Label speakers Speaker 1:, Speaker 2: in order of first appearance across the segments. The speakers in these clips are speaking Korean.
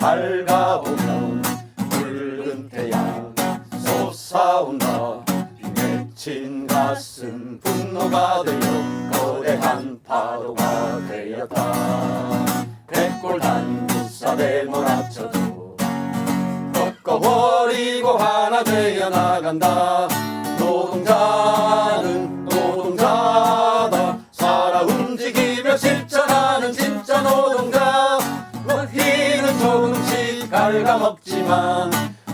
Speaker 1: 밝아오면 붉은 태양 솟아온다. 맺힌 가슴 분노가 되어 거대한 파도가 되었다. 백골단 부사대 몰아쳐도 꺾어버리고 하나 되어 나간다 갉아먹지만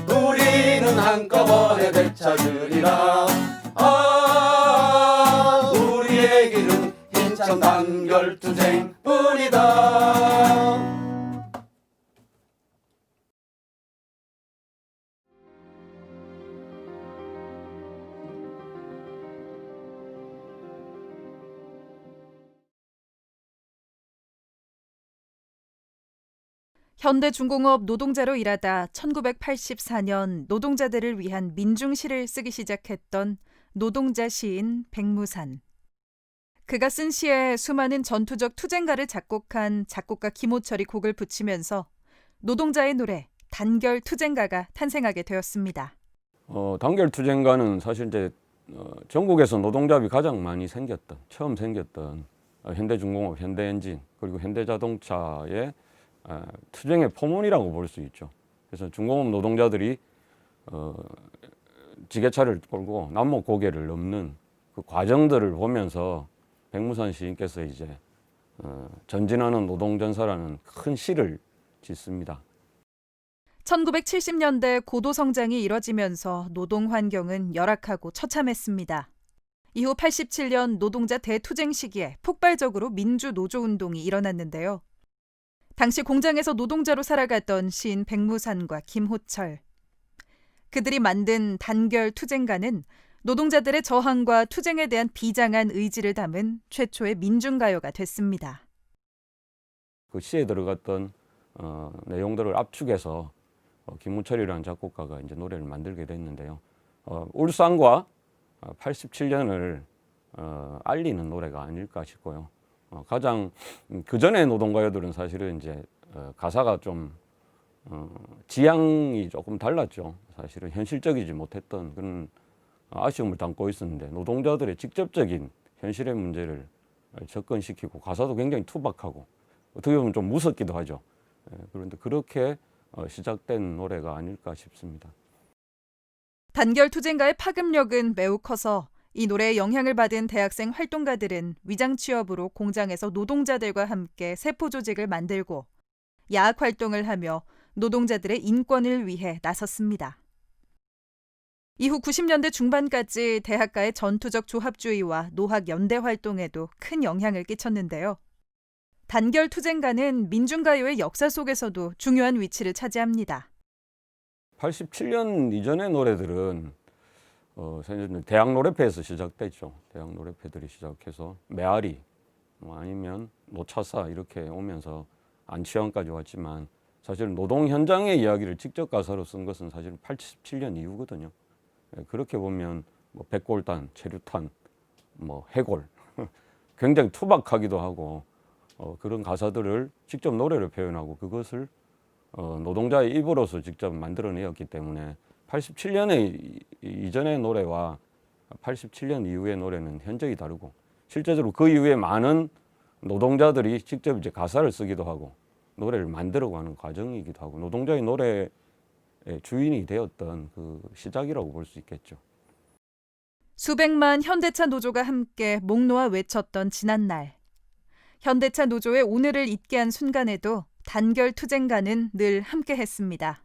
Speaker 1: 우리는 한꺼번에 되찾으리라. 아 우리의 길은 힘찬 단결투쟁뿐이다
Speaker 2: 현대중공업 노동자로 일하다 1984년 노동자들을 위한 민중시를 쓰기 시작했던 노동자 시인 백무산. 그가 쓴 시에 수많은 전투적 투쟁가를 작곡한 작곡가 김호철이 곡을 붙이면서 노동자의 노래 단결 투쟁가가 탄생하게 되었습니다.
Speaker 3: 어, 단결 투쟁가는 사실 이제 어, 전국에서 노동자비 가장 많이 생겼던 처음 생겼던 어, 현대중공업, 현대엔진 그리고 현대자동차의 어, 투쟁의 포문이라고 볼 수 있죠. 그래서 중공업 노동자들이 어, 지게차를 끌고 남목 고개를 넘는 그 과정들을 보면서 백무산 시인께서 이제 어, 전진하는 노동전사라는 큰 시를 짓습니다.
Speaker 2: 1970년대 고도 성장이 이뤄지면서 노동 환경은 열악하고 처참했습니다. 이후 87년 노동자 대투쟁 시기에 폭발적으로 민주 노조 운동이 일어났는데요. 당시 공장에서 노동자로 살아갔던 시인 백무산과 김호철. 그들이 만든 단결 투쟁가는 노동자들의 저항과 투쟁에 대한 비장한 의지를 담은 최초의 민중가요가 됐습니다.
Speaker 3: 그 시에 들어갔던 어, 내용들을 압축해서 어, 김무철이라는 작곡가가 이제 노래를 만들게 됐는데요. 어, 울산과 87년을 어, 알리는 노래가 아닐까 싶고요. 어, 가장 그 전에 노동가요들은 사실은 이제 어, 가사가 좀 어, 지향이 조금 달랐죠. 사실은 현실적이지 못했던 그런 아쉬움을 담고 있었는데 노동자들의 직접적인 현실의 문제를 접근시키고 가사도 굉장히 투박하고 어떻게 보면 좀 무섭기도 하죠. 예, 그런데 그렇게 어, 시작된 노래가 아닐까 싶습니다.
Speaker 2: 단결 투쟁가의 파급력은 매우 커서 이 노래에 영향을 받은 대학생 활동가들은 위장 취업으로 공장에서 노동자들과 함께 세포 조직을 만들고 야학 활동을 하며 노동자들의 인권을 위해 나섰습니다. 이후 90년대 중반까지 대학가의 전투적 조합주의와 노학 연대 활동에도 큰 영향을 끼쳤는데요. 단결 투쟁가는 민중가요의 역사 속에서도 중요한 위치를 차지합니다.
Speaker 3: 87년 이전의 노래들은 어, 사실 대학 노래패에서 시작됐죠. 대학 노래패들이 시작해서 메아리 뭐 아니면 노차사 이렇게 오면서 안치환까지 왔지만 사실 노동 현장의 이야기를 직접 가사로 쓴 것은 사실 87년 이후거든요. 예, 그렇게 보면 뭐 백골단, 체류탄, 뭐 해골 굉장히 투박하기도 하고 어, 그런 가사들을 직접 노래로 표현하고 그것을 어, 노동자의 입으로서 직접 만들어내었기 때문에 87년의 이전의 노래와 87년 이후의 노래는 현저히 다르고 실제적으로 그 이후에 많은 노동자들이 직접 이제 가사를 쓰기도 하고 노래를 만들어가는 과정이기도 하고 노동자의 노래의 주인이 되었던 그 시작이라고 볼 수 있겠죠.
Speaker 2: 수백만 현대차 노조가 함께 목 놓아 외쳤던 지난 날. 현대차 노조의 오늘을 잊게 한 순간에도 단결 투쟁가는 늘 함께 했습니다.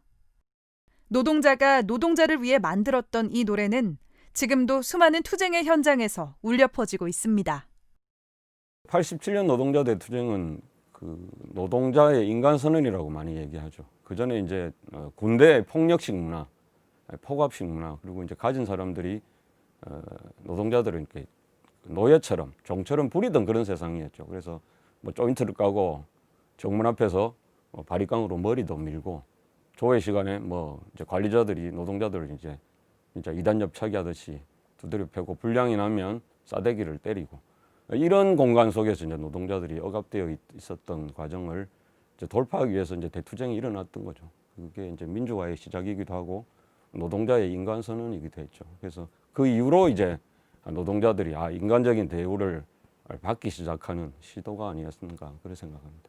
Speaker 2: 노동자가 노동자를 위해 만들었던 이 노래는 지금도 수많은 투쟁의 현장에서 울려 퍼지고 있습니다.
Speaker 3: 87년 노동자 대투쟁은 그 노동자의 인간 선언이라고 많이 얘기하죠. 그 전에 이제 어, 군대 폭력식 문화, 폭압식 문화 그리고 이제 가진 사람들이 어, 노동자들은 이렇게 노예처럼 종처럼 부리던 그런 세상이었죠. 그래서 뭐 조인트를 까고 정문 앞에서 뭐 바리깡으로 머리도 밀고 조회 시간에 뭐 이제 관리자들이 노동자들을 이제 진짜 이단 엽차기 하듯이 두드려 패고 불량이 나면 싸대기를 때리고 이런 공간 속에서 이제 노동자들이 억압되어 있- 있었던 과정을 이제 돌파하기 위해서 이제 대투쟁이 일어났던 거죠. 그게 이제 민주화의 시작이기도 하고 노동자의 인간 선언이기도 했죠. 그래서 그 이후로 이제 노동자들이 아 인간적인 대우를 받기 시작하는 시도가 아니었는가 그렇게 생각합니다.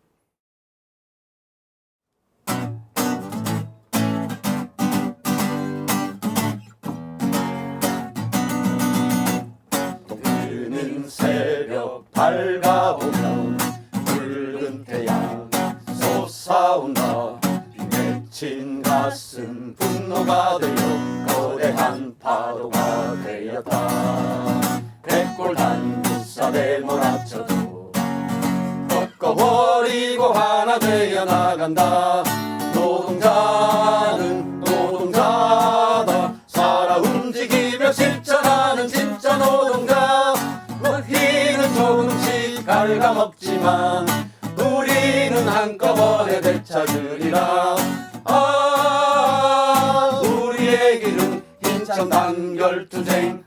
Speaker 1: 새벽 밝아보면 붉은 태양 솟아온다. 맺힌 가슴 분노가 되어 거대한 파도가 되었다. 백골 단두살에 몰아쳐도 꺾어버리고 하나 되어 나간다. 노동자는 없지만 우리는 한꺼번에 되찾으리라. 아 우리의 길은 인천 단결투쟁.